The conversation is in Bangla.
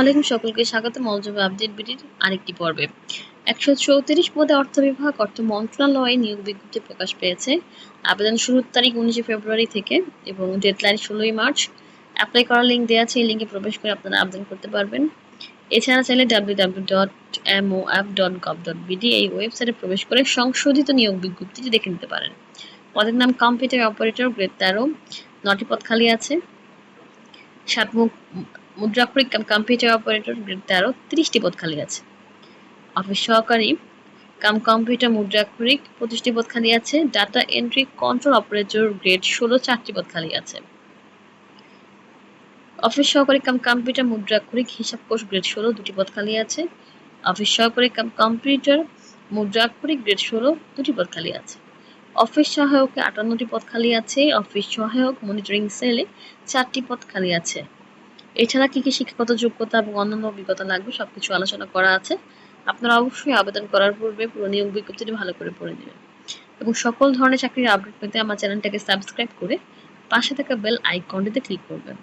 আলাইকুম সকলকে স্বাগত মৌজুব আপডেট বিডির আরেকটি পর্বে। একশো চৌত্রিশ পদে অর্থ বিভাগ, অর্থ মন্ত্রণালয়ে নিয়োগ বিজ্ঞপ্তি প্রকাশ পেয়েছে। আবেদন শুরুর তারিখ উনিশে ফেব্রুয়ারি থেকে এবং ডেডলাইন ষোলোই মার্চ। অ্যাপ্লাই করার লিঙ্ক দেওয়া আছে, এই লিঙ্কে প্রবেশ করে আপনারা আবেদন করতে পারবেন। এছাড়া চাইলে W W dot M O app dot gov dot BD এই ওয়েবসাইটে প্রবেশ করে সংশোধিত নিয়োগ বিজ্ঞপ্তিটি দেখে নিতে পারেন। পদের নাম কম্পিউটার অপারেটর গ্রেড তেরো। নটি পদ খালি আছে। সাত মুদ্রাক্ষরিক কাম কম্পিউটার অপারেটর গ্রেড তেরো, তিরিশটি পদ খালি আছে। অফিস সহকারী কাম কম্পিউটার মুদ্রাক্ষরিক পঁচিশটি পদ খালি আছে data entry control operator grade ষোলো, চারটি পদ খালি আছে। অফিস সহকারী কাম কম্পিউটার মুদ্রাক্ষরিক হিসাব কোষ গ্রেড ষোলো, দুটি পদ খালি আছে। অফিস সহকারী কাম কম্পিউটার মুদ্রাক্ষরিক গ্রেড ষোলো, দুটি পদ খালি আছে। অফিস সহায়কে আটান্নটি পদ খালি আছে অফিস সহায়ক মনিটরিং সেলে চারটি পদ খালি আছে। এছাড়া কি কি শিক্ষাগত যোগ্যতা এবং অন্যান্য অভিজ্ঞতা লাগবে সবকিছু আলোচনা করা আছে। আপনারা অবশ্যই আবেদন করার পূর্বে পুরো নিয়োগ বিজ্ঞপ্তিটি ভালো করে পড়ে নেবেন। এবং সকল ধরনের চাকরির আপডেট পেতে আমার চ্যানেলটাকে সাবস্ক্রাইব করে পাশে থাকা বেল আইকনটিতে ক্লিক করবেন।